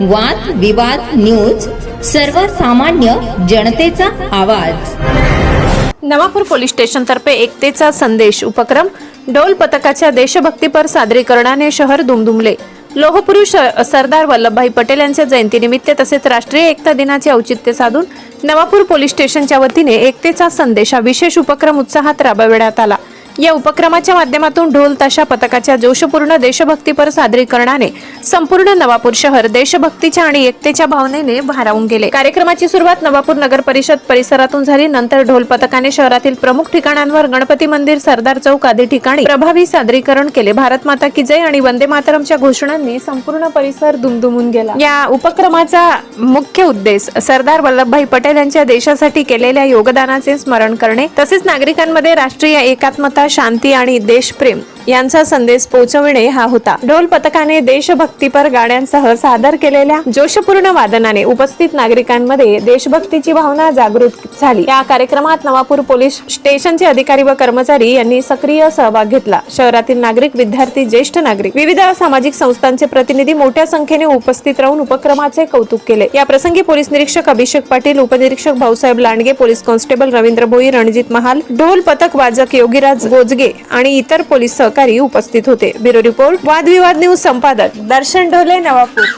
वाद विवाद न्यूज सर्वसामान्य जनतेचा आवाज. नवापूर पोलीस स्टेशनतर्फे एकतेचा संदेश उपक्रम. ढोल पथकाच्या देशभक्तीपर सादरीकरणाने शहर दुमदुमले. लोहपुरुष सरदार वल्लभभाई पटेल यांच्या जयंतीनिमित्त तसेच राष्ट्रीय एकता दिनाचे औचित्य साधून नवापूर पोलीस स्टेशनच्या वतीने एकतेचा संदेश हा विशेष उपक्रम उत्साहात राबविण्यात आला. या उपक्रमाच्या माध्यमातून ढोल तशा पथकाच्या जोशपूर्ण देशभक्तीपर सादरीकरणाने संपूर्ण नवापूर शहर देशभक्तीच्या आणि एकतेच्या भावनेने भारावून गेले. कार्यक्रमाची सुरुवात नवापूर नगर परिषद परिसरातून झाली. नंतर ढोल पथकाने शहरातील प्रमुख ठिकाणांवर गणपती मंदिर सरदार चौक आदी ठिकाणी प्रभावी सादरीकरण केले. भारत माता की जय आणि वंदे मातरमच्या घोषणांनी संपूर्ण परिसर दुमदुमून गेला. या उपक्रमाचा मुख्य उद्देश सरदार वल्लभभाई पटेल यांच्या देशासाठी केलेल्या योगदानाचे स्मरण करणे. तसेच नागरिकांमध्ये राष्ट्रीय एकात्मता शांती आणि देशप्रेम. यांचा संदेश पोहोचविणे हा होता. ढोल पथकाने देशभक्तीपर गाण्यांसह सादर केलेल्या जोशपूर्ण वादनाने उपस्थित नागरिकांमध्ये देशभक्तीची भावना जागृत झाली. या कार्यक्रमात नवापूर पोलीस स्टेशनचे अधिकारी व कर्मचारी यांनी सक्रिय सहभाग घेतला. शहरातील नागरिक विद्यार्थी ज्येष्ठ नागरिक विविध सामाजिक संस्थांचे प्रतिनिधी मोठ्या संख्येने उपस्थित राहून उपक्रमाचे कौतुक केले. या प्रसंगी पोलीस निरीक्षक अभिषेक पाटील उपनिरीक्षक भाऊसाहेब लांडगे पोलीस कॉन्स्टेबल रवींद्र भोई रणजित महाल ढोल पथक वाजक योगीराज गोजगे आणि इतर पोलीस सहकारी उपस्थित होते. ब्युरो रिपोर्ट वादविवाद न्यूज संपादक दर्शन ढोले नवापूर.